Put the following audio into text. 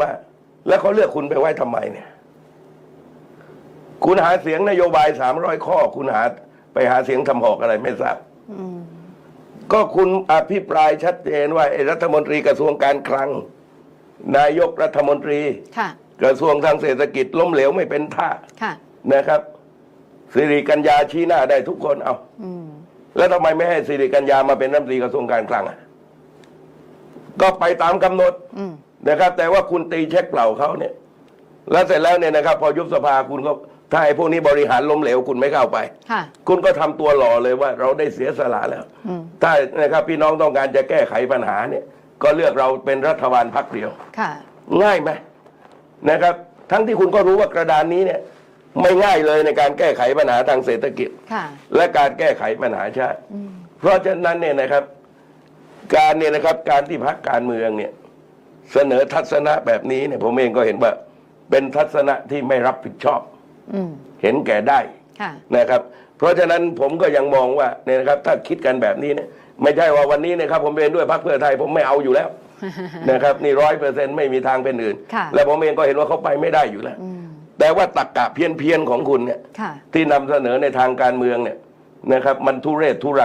ว่า แล้วเขาเลือกคุณไปไว้ทำไมเนี่ย คุณหาเสียงนโยบายสามร้อยข้อ คุณหาไปหาเสียงทำหอกอะไรไม่ทราบอืมก็คุณอภิปรายชัดเจนว่าไอ้รัฐมนตรีกระทรวงการคลัง นายกรัฐมนตรีค่ะกระทรวงทางเศรษฐกิจล้มเหลวไม่เป็นท่าค่ะนะครับ สิริกัญญาชี้หน้าได้ทุกคนเอาอืมแล้วทำไมไม่ให้สิริกัญญามาเป็นรัฐมนตรีกระทรวงการคลังอะ ก็ไปตามกำหนดอืมนะครับ แต่ว่าคุณตีเช็คเปล่าเขาเนี่ย แล้วเสร็จแล้วเนี่ยนะครับ พอยุบสภาคุณก็ถ้าไอ้พวกนี้บริหารล้มเหลวคุณไม่เข้าไปค่ะคุณก็ทำตัวหล่อเลยว่าเราได้เสียสละแล้วอืมถ้านะครับพี่น้องต้องการจะแก้ไขปัญหาเนี่ย ก็เลือกเราเป็นรัฐบาลพักเดียวค่ะง่ายไหมนะครับ ทั้งที่คุณก็รู้ว่ากระดานนี้เนี่ย ไม่ง่ายเลยในการแก้ไขปัญหาทางเศรษฐกิจค่ะและการแก้ไขปัญหาชาติอืมเพราะฉะนั้นเนี่ยนะครับ การเนี่ยนะครับการที่พักการเมืองเนี่ยเสนอทัศนะแบบนี้เนี่ยผมเองก็เห็นว่า เป็นทัศนะที่ไม่รับผิดชอบอืมเห็นแก่ได้ค่ะ นะครับ เพราะฉะนั้นผมก็ยังมองว่าเนี่ยนะครับ ถ้าคิดกันแบบนี้เนี่ยไม่ใช่ว่าวันนี้นะครับ ผมเป็นด้วยพรรคเพื่อไทยผมไม่เอาอยู่แล้ว นะครับนี่ร้อยเปอร์เซ็นไม่มีทางเป็นอื่น ค่ะ และผมเองก็เห็นว่าเขาไปไม่ได้อยู่แล้ว อืมแต่ว่าตักกะเพี้ยนเพียนๆของคุณเนี่ยค่ะ ที่นำเสนอในทางการเมืองเนี่ยนะครับ มันทุเรศทุรัง